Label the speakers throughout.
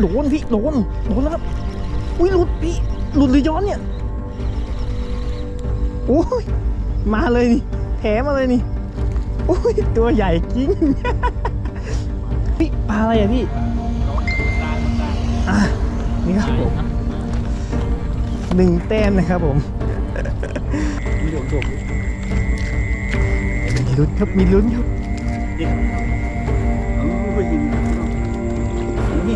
Speaker 1: โดนพี่โดนโดนแล้วครับอุ้ยหลุดพี่หลุดหรือย้อนเนี่ยโอ้ยมาเลยนี่แถมมาเลยนี่โอ้ยตัวใหญ่จริงพี่ปลาอะไรอะพี่อะนี่ครับผมหนึ่งแต้มนะครับผมมีลุ้นครับมีลุ้นครับ
Speaker 2: ม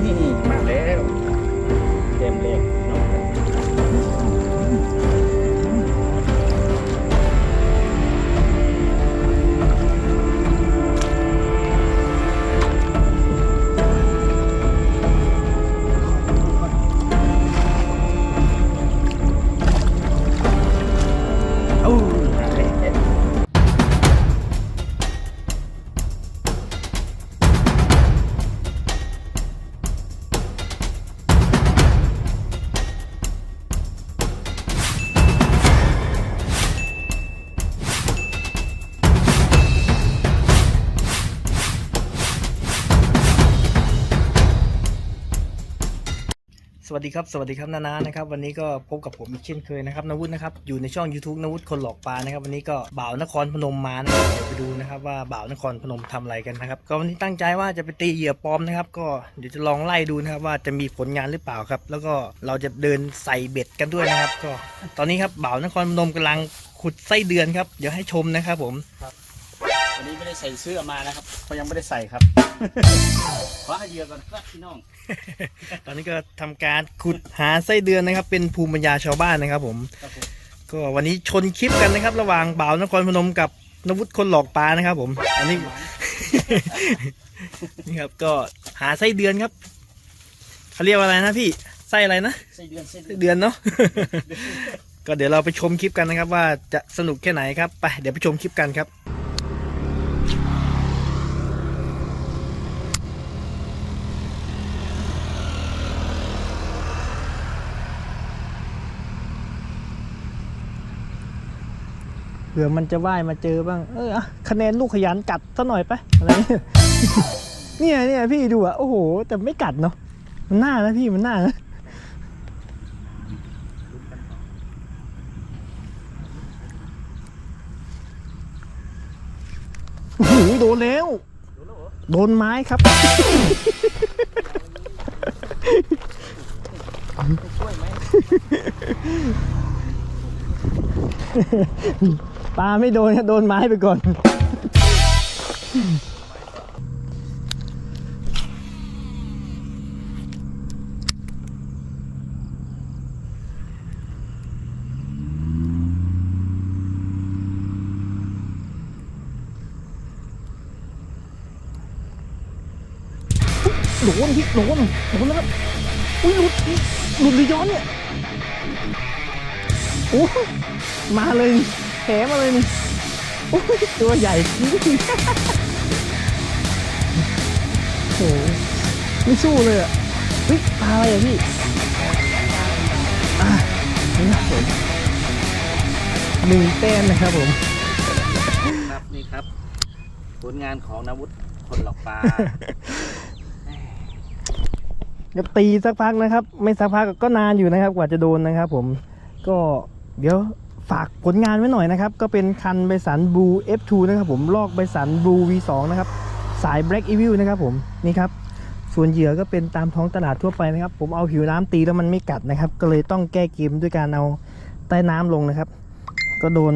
Speaker 1: สวัสดีครับ สวัสดีครับนานานะครับ วันนี้ก็พบกับผมอีกเช่นเคยนะครับนวุฒินะครับ อยู่ในช่อง YouTube นวุฒิคนหลอกปลานะครับ วันนี้ก็บ่าวนครพนมมานะครับเดี๋ยวไปดูนะครับว่าบ่าวนครพนมทำอะไรกันนะครับ ก็วันนี้ตั้งใจว่าจะไปตีเหยื่อปลอมนะครับ ก็เดี๋ยวจะลองไล่ดูนะครับว่าจะมีผลงานหรือเปล่าครับ แล้วก็เราจะเดินใส่เบ็ดกันด้วยนะครับ ก็ ตอนนี้ครับบ่าวนครพนมกำลังขุดไส้เดือนครับ เดี๋ยวให้ชมนะครับผม
Speaker 2: วันนี้ไม่ได้ใส่เสื้อมานะครับเพราะยังไม่ได้ใส่ครับขอให้เหยื่อก่อนครับพี่น้อง
Speaker 1: ตอนนี้ก็ทำการขุดหาไส้เดือนนะครับ เป็นภูมิปัญญาชาวบ้านนะครับ ผม
Speaker 2: ครับผม
Speaker 1: ก็วันนี้ชนคลิปกันนะครับ ระหว่างบ่าวนครพนมกับนวุฒิคนหลอกปลานะครับ ผม อันนี้ นี่ครับก็หาไส้เดือนครับเขาเรียกว่าอะไรนะพี่ไส้อะไรนะ
Speaker 2: ไส้เดือนไส้เดื
Speaker 1: ไส้
Speaker 2: อน
Speaker 1: เดือนเนาะ ก็เดี๋ยวเราไปชมคลิปกันนะครับ ว่าจะสนุกแค่ไหนครับ ไปเดี๋ยวไปชมคลิปกันครับ ผื่อมันจะว่ายมาเจอบ้าง เออคะแนนลูกขยันกัดซะหน่อยไปอะไรเนี่ยเนี่ยเนี่ยพี่ดูอะโอ้โห แต่ไม่กัดเนาะมันน่านะพี่มันน่านะโอ้โหโดนแล้ว โดนไม้ครับ
Speaker 2: ช่วยไหม
Speaker 1: ปลาไม่โดนโดนไม้ไปก่อน โดนพี่โดนโดนแล้วครับอุ้ยหลุดหลุดหรือย้อนเนี่ย โอ้มาเลย นี่แถมาเลยนี่โอ้ยตัวใหญ่จริงโอ้โหไม่สู้เลยอะเฮ้ยปลาอะไรอะพี่อะนี่ครับผมหนึ่งแต้มนะครับผม
Speaker 2: ครับนี่ครับ ผลงานของนาวุฒิคนหลอกปลา
Speaker 1: ก็ตีสักพักนะครับ ไม่สักพักก็นานอยู่นะครับ กว่าจะโดนนะครับ ผมก็เดี๋ยว ฝากผลงานไว้หน่อยนะครับ ก็เป็นคันใบสันบู F2 นะครับผมลอกใบสันบู V2 นะครับ สาย Black Evil นะครับผมนี่ครับ ส่วนเหยื่อก็เป็นตามท้องตลาดทั่วไปนะครับ ผมเอาผิวน้ำตีแล้วมันไม่กัดนะครับ ก็เลยต้องแก้เกมด้วยการเอาใต้น้ำลงนะครับ ก็โดน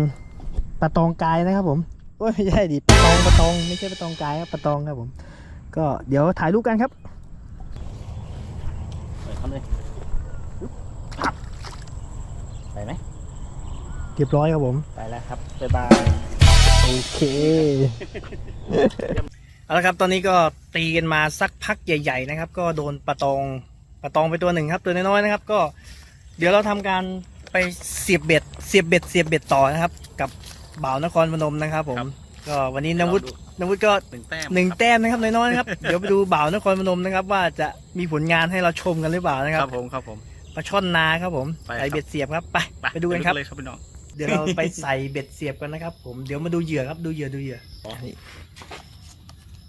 Speaker 1: ปลาตองกายนะครับผมโอ้ยไม่ใช่ดิปลาตองปลาตองไม่ใช่ปลาตองกายครับปลาตองครับผม ก็เดี๋ยวถ่ายรูปกันครับ
Speaker 2: ไปทำเลยไปไหม
Speaker 1: เรียบร้อยครับผม
Speaker 2: ไปแล้วครับบ๊ายบาย
Speaker 1: โอเค เอาละครับตอนนี้ก็ตีกันมาสักพักใหญ่ๆนะครับ ก็โดนปะตองปะตองไปตัวหนึ่งครับ ตัวน้อยๆนะครับ ก็เดี๋ยวเราทำการไปเสียบเบ็ด เสียบเบ็ด เสียบเบ็ดต่อนะครับ กับบ่าวนครพนมนะครับ ผม ก็วันนี้นวุฒินวุฒิก็
Speaker 2: หนึ่งแต้ม
Speaker 1: หนึ่ง
Speaker 2: ครับ
Speaker 1: แต้มนะครับน้อยๆนะครับ เดี๋ยวไปดูบ่าวนครพนมนะครับ ว่าจะมีผลงานให้เราชมกันหรือเปล่านะค
Speaker 2: ค
Speaker 1: รั
Speaker 2: รั
Speaker 1: บบ
Speaker 2: ผมครับผม
Speaker 1: ปลาช่อนนาครับผม
Speaker 2: ไปครับ
Speaker 1: ใส่เบ็ดเสียบครับไปไปดูกันครับ
Speaker 2: เลยครับพี่น้อง
Speaker 1: เดี๋ยวเราไปใส่เบ็ดเสียบกันนะครับ ผมเดี๋ยวมาดูเหยื่อครับดูเหยื่อดูเหยื่อนี่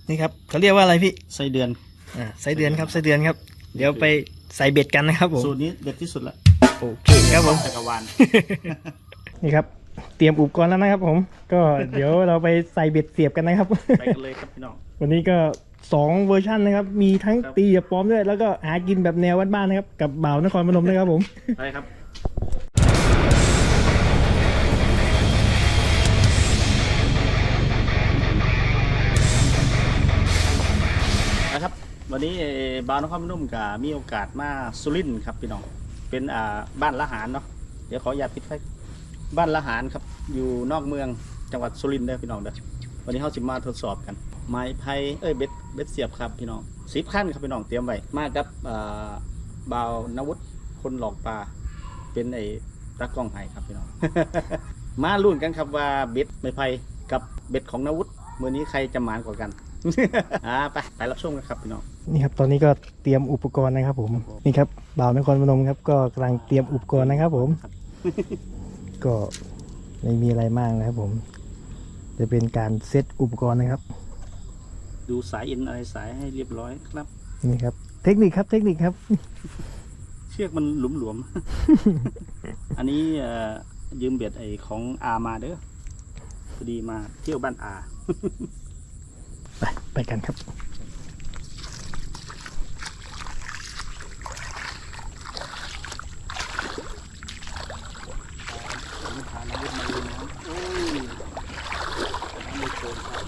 Speaker 1: นี่ครับเขาเรียกว่าอะไรพี่
Speaker 2: ไส้เดือน
Speaker 1: อ่าไส้เดือนครับไส้เดือนครับ เดี๋ยวไปใส่เบ็ดกันนะครับผม
Speaker 2: สูตรนี้เด็ดที่สุดละ
Speaker 1: โอเคครับผม
Speaker 2: จักรวาล
Speaker 1: นี่ครับ เตรียมอุปกรณ์แล้วนะครับ ผม ก็เดี๋ยวเราไปใส่เบ็ดเสียบกันนะครับ
Speaker 2: ไปกันเลยครับพี่น้อง
Speaker 1: วันนี้ก็สองเวอร์ชันนะครับ มีทั้ง
Speaker 2: ครับ
Speaker 1: ตีแบบปลอมด้วย แล้วก็หากินแบบแนวบ้านๆนะครับ กับบ่าวนครพนมนะครับผม
Speaker 2: ไปครับ วันนี้เอ่อบาวนครพนมกับมีโอกาสมาสุรินทร์ครับพี่น้อง เป็นอ่าบ้านละหารเนาะ เดี๋ยวขออย่าตปิดไฟ บ้านละหารครับ อยู่นอกเมืองจังหวัดสุรินทร์เด้อพี่น้องเด้อ วันนี้เขาสิมาทดสอบกัน ไม้ไผ่เอ้ยเบ็ดเบ็ดเสียบครับพี่น้องสิบขั้นครับพี่น้องเตรียมไว้ มากับอ่าบ่าวนวุฒิคนหลอกปลา เป็นไอ้ตากล้องไห้ครับพี่น้อง มาลุ้นกันครับว่าเบ็ดไม้ไผ่กับเบ็ดของนวุฒิมือนี้ใครจะหมานกว่ากัน อ่าไปไปรับชมกันครับพี่น้อง
Speaker 1: นี่ครับตอนนี้ก็เตรียมอุปกรณ์นะครับผมนี่ครับบ่าวนครพนมครับ ก็กำลังเตรียมอุปกรณ์นะครับผม ก็ไม่มีอะไรมากนะครับผม จะเป็นการเซตอุปกรณ์นะครับ
Speaker 2: ดูสายเอ็นอะไรสายให้เรียบร้อยครับ
Speaker 1: นี่ครับ เทคนิคครับเทคนิคครับ
Speaker 2: เชือกมันหลวมๆอันนี้เอ่อยืมเบ็ดไอ้ของอามาเด้อพอดีมาเที่ยวบ้านอา
Speaker 1: ไปกันครับ
Speaker 2: ผมพานาวุธมาลุยน้ำโอ้ยน้ำไม่โกนครับ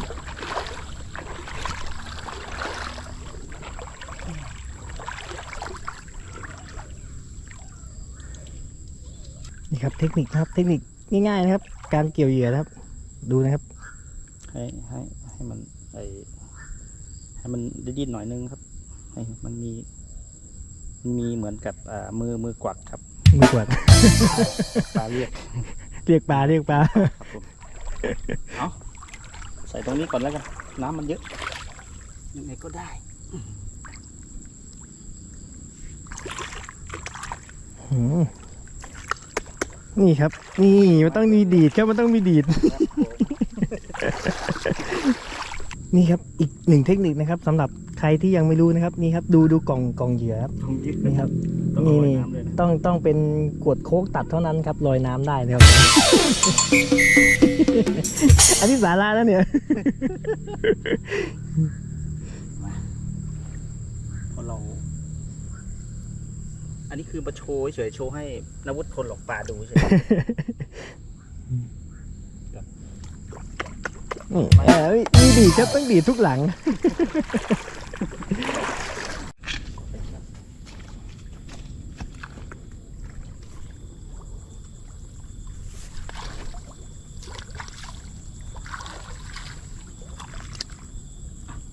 Speaker 1: นี่ครับเทคนิคนะครับ เทคนิคง่ายๆนะครับ การเกี่ยวเหยื่อนะครับ ดูนะครับ
Speaker 2: ให้ให้ให้มันไอ ให้มันดิ้นๆหน่อยนึงครับให้มันมีมันมีเหมือนกับอ่ามือมือกวักครับ
Speaker 1: มือกวาด
Speaker 2: ปลาเรียก
Speaker 1: เรียกปลาเรียกปลา
Speaker 2: ครับผมเอาใส่ตรงนี้ก่อนแล้วกัน น้ำมันเยอะยังไงก็ได้
Speaker 1: หืมนี่ครับ นี่มันต้องมีดีดครับมันต้องมีดีด นี่ครับอีกหนึ่งเทคนิคนะครับสำหรับใครที่ยังไม่รู้นะครับนี่ครับดูดูกล่องกล่องเหยื่อครับ
Speaker 2: ต้องยึด
Speaker 1: นี่ครับ
Speaker 2: ต้อง
Speaker 1: นี่
Speaker 2: เอาไว้
Speaker 1: นี่
Speaker 2: น้ำเลยนะ
Speaker 1: ต้องต้องเป็นกรวดโค้กตัดเท่านั้นครับลอยน้ำได้นะครับ อันนี้สาระแล้วเนี่ย
Speaker 2: เพราะเรา อันนี้คือมาโชว์เฉยๆโชว์ให้นวุฒิคนหลอกปลาดูเฉย
Speaker 1: นี่เออมีดีดครับต้องดีดทุกหลัง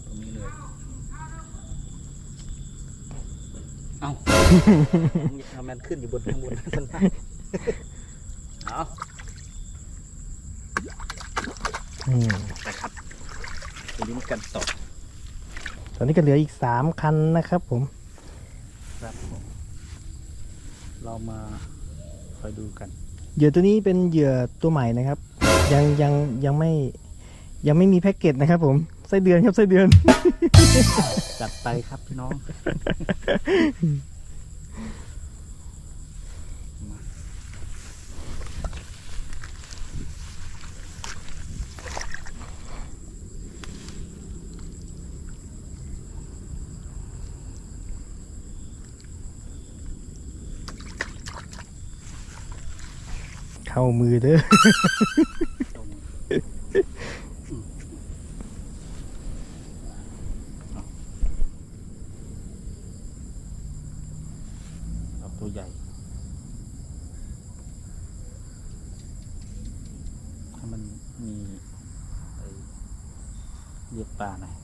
Speaker 2: ตรงนี้เลย เอาทำแมนขึ้นอยู่บนข้างบนข้างล่างเอา
Speaker 1: อืม
Speaker 2: ไปครับไป ลุ้นกันต่อ
Speaker 1: ตอนนี้ก็เหลืออีกสามคันนะครับผม
Speaker 2: ครับผม เรามาคอยดูกัน
Speaker 1: เหยื่อตัวนี้เป็นเหยื่อตัวใหม่นะครับ ยังยังยังไม่ยังไม่มีแพ็กเกจนะครับผม ไส้เดือนครับไส้เดือน
Speaker 2: จัดไปครับพี่น้อง
Speaker 1: เข้ามือเด้อ
Speaker 2: เอาตัวใหญ่ให้มันมีไอ้เรียกปลาหน่อย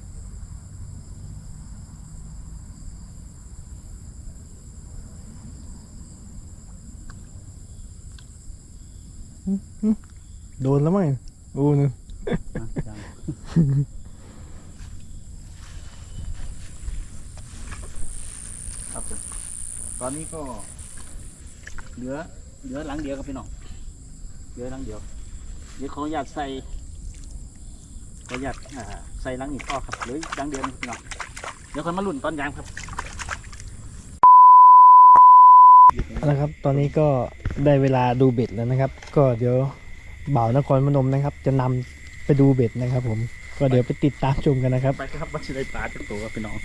Speaker 1: โดนแล้วมั้งโอ้นึง
Speaker 2: นะยังครับผมตอนนี้ก็ เหลือ เหลือหลังเดียวครับพี่น้อง เหลือหลังเดียว เดี๋ยวขออนุญาตใส่ขออนุญาตอ่าใส่หลังอีกข้อครับเหลือหลังเดียวนะพี่น้อง เดี๋ยวค่อยมาลุ่นตอนยางครับ
Speaker 1: นะครับ ตอนนี้ก็ ได้เวลาดูเบ็ดแล้วนะครับ ก็เดี๋ยวบ่าวนครพนมนะครับ จะนำไปดูเบ็ดนะครับ ผมก็เดี๋ยวไปติดตามชมกันนะครับ
Speaker 2: ไปครับวัดชิไดปลาจากตัวครับพี่น้อง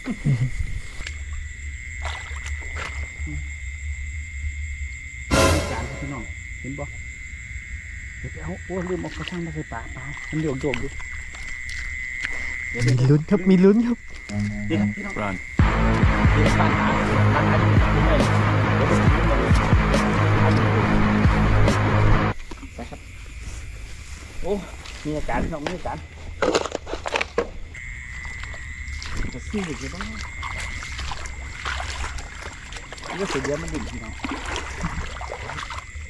Speaker 2: จานครับพี่น้องเห็นบ่เดี๋ยวไปเอาโอ้ยลืมเอากระชังมาใส่ปลาปลามันโยกโยกอยู่
Speaker 1: มีลุ้นครับมีลุ้นครับ
Speaker 2: นี่ครับพี่น้องรันนี่ครับบ้านหาบ้านหาอยู่ที่ไหนเมีอาการน้องมีอาการจะซี่อยู่ที่บ้าก็เสียเดียวมันดิ่งพี่น้อง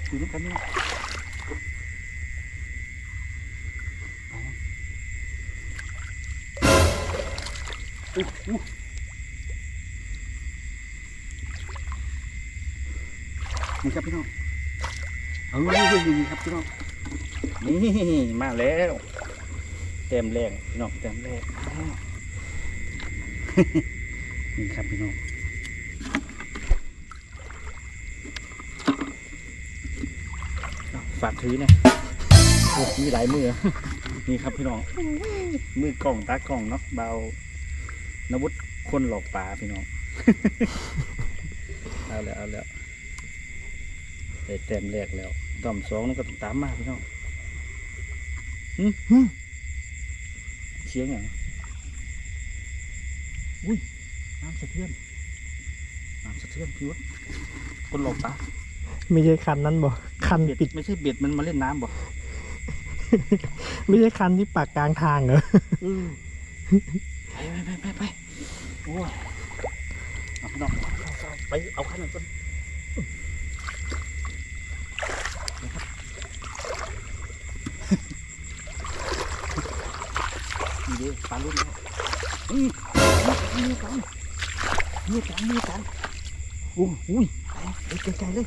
Speaker 2: อยู่ด้วยกันนี่อู้อู้นี่ครับพี่น้องเอาเรื่องนี้ครับพี่น้อง นี่มาแล้วเต็มแรงพี่น้องเต็มแรงอ้าวนี่ครับพี่น้องเอาฝากถือนะโอ้มีหลายมือ นี่ครับพี่น้อง มือกล่องตากล่องเนาะเบานวุฒคนหลอกปลาพี่น้อง เอาแล้วเอาแล้วได้แต้มแรกแล้วดอมสองนั่นก็ต้องตามมาพี่น้องหึ
Speaker 1: หึ
Speaker 2: เสียงอย่างอุ้ยน้ำสะเทือนน้ำสะเทือนพี่วะคนหลอกปลา
Speaker 1: ไม่ใช่คันนั้นบ่คัน
Speaker 2: เบ็ด
Speaker 1: ปิด
Speaker 2: ไม่ใช่เบ็ดมันมาเล่นน้ำบ่
Speaker 1: ไม่ใช่คันที่ปากกลางทางเหรอ
Speaker 2: ไปไปไปไปไปโอ้ยเอาพี่น้องไปเอาขั้นนั้นก่อน นี่ปลาลุ่นแล้อืมนี่กันนี่กันนี่กันโอ้ยอุ้ยไปไปไกลๆเลย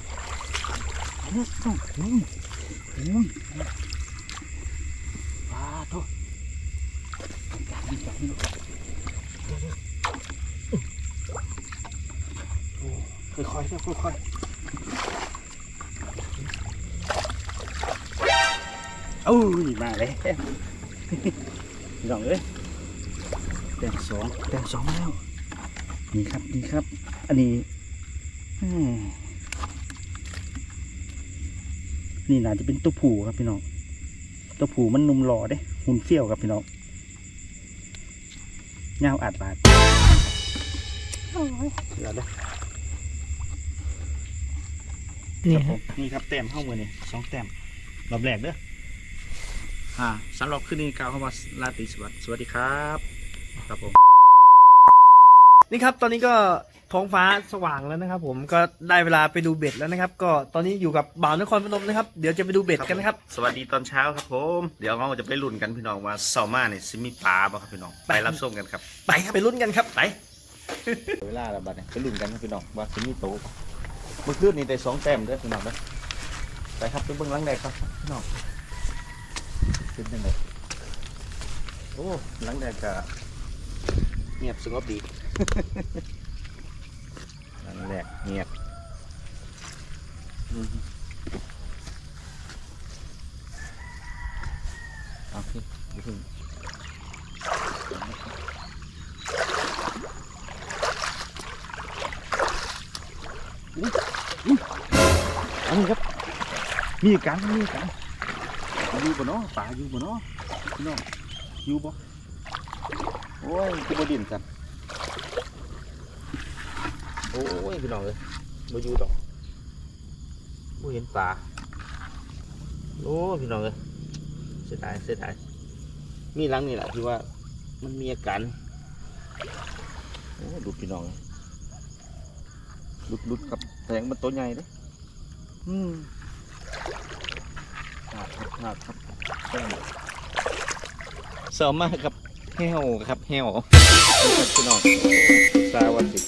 Speaker 2: ไปเลยต้องอุ้ยอุ้ยปลาโตกลางๆกลางๆนี่เนค่อยๆนะค่อยๆโอ้ยมาแล้ว พี่น้องเอ้ยแต้มสองแต้มสองแล้วนี่ครับนี่ครับ อันนี้อืมนี่น่าจะเป็นตัวผูครับพี่น้องตัวผูมันนุ่มหล่อเด้หุ่นเฟี้ยวครับพี่น้องเงาอัดบาดเดี๋ยวเด้อ
Speaker 1: นี่
Speaker 2: ครับผ
Speaker 1: ฮะ
Speaker 2: มนี่ครับแต้มเข้ามือนี่สองแต้มรอบแรกเด้อ อ่าสำหรับคืนนี้กล่าวคำว่าลาตรีสวัสดิ์สวัสดีครับครับผม
Speaker 1: นี่ครับตอนนี้ก็ท้องฟ้าสว่างแล้วนะครับ ผมก็ได้เวลาไปดูเบ็ดแล้วนะครับ ก็ตอนนี้อยู่กับบ่าวนครพนมนะครับ เดี๋ยวจะไปดูเบ็ดกันนะครับ
Speaker 2: สวัสดีตอนเช้าครับผมเดี๋ยวเราจะไปลุ้นกันพี่น้องว่าเซามาเนี่ยซิมีปลาบ่ครับพี่น้องไปรับส้มกันครับ
Speaker 1: ไปครับไปลุ้นกันครับ
Speaker 2: ไปเวลาแล้วบัดเนี่ยไปลุ้นกันครับพี่น้องว่าซิมีโตบ่เมื่อคืนนี้ได้สองแต้มเด้อพี่น้องเด้อไปครับไปเบิ่งหลังแดกครับพี่น้อง เป็นยังไงโอ้หลังแดกก็เงียบสงบดี หลังแรกเงียบอืมเอาพี่อย่าเพิ่งอุ๊ยอุ๊ยอันนี้ครับ มีกันมีกัน อยู่บ่เนาะป่าอยู่บ่เนาะพี่น้องอยู่บ่โอ้ยคือบ่ดินกันโอ้ยพี่น้องเลยมาอยู่ดอกบ่เห็นปลาโอ้ยพี่น้องเลยเสียดายเสียดายมีหลังนี่แหละที่ว่ามันมีอาการโอ้ดูพี่น้องเลยลุดลุดครับแสงมันตัวใหญ่เลยอืม หนักครับหนักครับเสริมมากครับแห้วครับแห้วครับพี่น้องสาวัสิ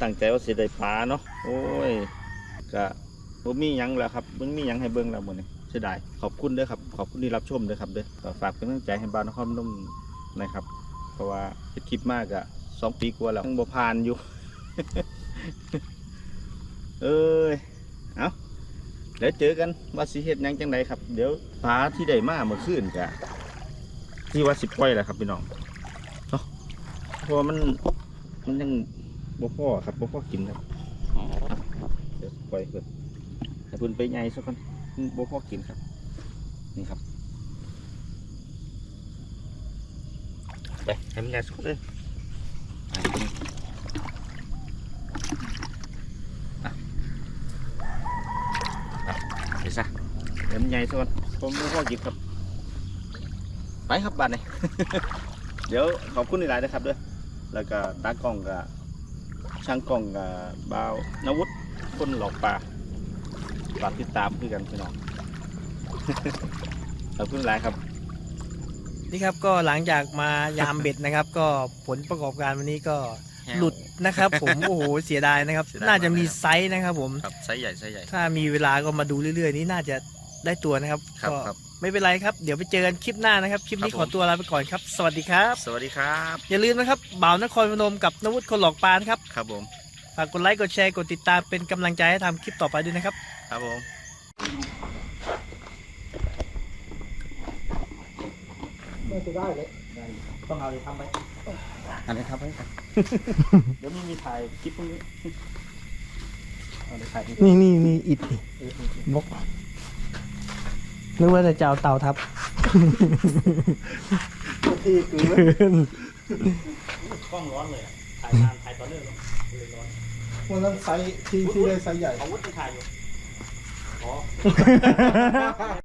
Speaker 2: ตั้งใจว่าสิได้ปลาเนาะโอ้ยก็บ่มีหยังแล้วครับมันมีหยังให้เบิ่งแล้วหมดนี่เสียดายขอบคุณเด้อครับ ขอบคุณที่รับชมเด้อครับเด้อฝากเป็นกำลังใจให้บ้านนครพนมนะครับ เพราะว่าเฮ็ดคลิปมากอะสองปีกว่าแล้วยังบ่ผ่านอยู่ เอ้ย เอ้า ดี๋ยวเจอกันว่าสิเฮ็ดยังจังไดครับ เดี๋ยวปลาที่ได้มาเมื่อคืนกะที่ว่าสิปล่อยแหละครับพี่น้องเนาะพราะว่ามันมันยังบ่พอครับบ่พอกินครับเดี๋ยวปล่อยเพิ่นให้เพิ่นไปใหญ่ซะก่อนบ่พอกินครับ นี่ครับไปให้มันใหญ่สุดเลยอะอะอะไปซะ เดี๋ยวมันใหญ่สุดผมไม่พอกินครับ ไปครับบ้านนี้เดี๋ยวขอบคุณหลายๆนะครับเด้อแล้วก็ตากล้องกับช่างกล้องกับบ่าวนวุฒิคนหลอกปลาฝากติดตามคือกันพี่น้อง ขอบคุณหลายครับ
Speaker 1: นี่ครับก็หลังจากมายามเบ็ดนะครับ ก็ผลประกอบการวันนี้ก็หลุดนะครับ ผมโอ้โหเสียดายนะครับ
Speaker 2: เสียดาย
Speaker 1: น่าจะมี
Speaker 2: มากเลยครับ
Speaker 1: ไซส์นะครับ ผม
Speaker 2: ครับไซส์ใหญ่ไซส์ใหญ่
Speaker 1: ถ้ามีเวลาก็มาดูเรื่อยๆ นี้น่าจะ ได้ตัวนะครับ
Speaker 2: ครับ
Speaker 1: ก็
Speaker 2: ครับ
Speaker 1: ไม่เป็นไรครับ เดี๋ยวไปเจอกันคลิปหน้านะครับ คลิปนี้
Speaker 2: ครับ
Speaker 1: ขอ
Speaker 2: ผม
Speaker 1: ตัวลาไปก่อนครับ สวัสดีครับ
Speaker 2: สวัสดีครับ
Speaker 1: อย่าลืมนะครับบ่าวนครพนมกับนวุฒิคนหลอกปลานะครับ
Speaker 2: ครับผม
Speaker 1: ฝากกดไลค์ กดแชร์ กดติดตามเป็นกำลังใจให้ทำคลิปต่อไปด้วยนะครับ
Speaker 2: ครับผม
Speaker 1: น่าจะได้เลย
Speaker 2: ต้องเอาเลยทำไป อันนี้ทำไปครับ เดี๋ยวมีมีถ่ายคลิปพวกนี้เอาเลยถ่ายคลิป
Speaker 1: นี่นี่นี่อิดบก นึกว่าจะเจ้าเต่าทับ
Speaker 2: ที่คือกล้องร้อนเลยอะถ่ายนานถ่ายตอนเนื่องเลยร้อน
Speaker 3: วันนั้นไซส์ที่ที่ได้ไซส์ใหญ่
Speaker 2: อาวุธยังถ่ายอยู่อ๋อ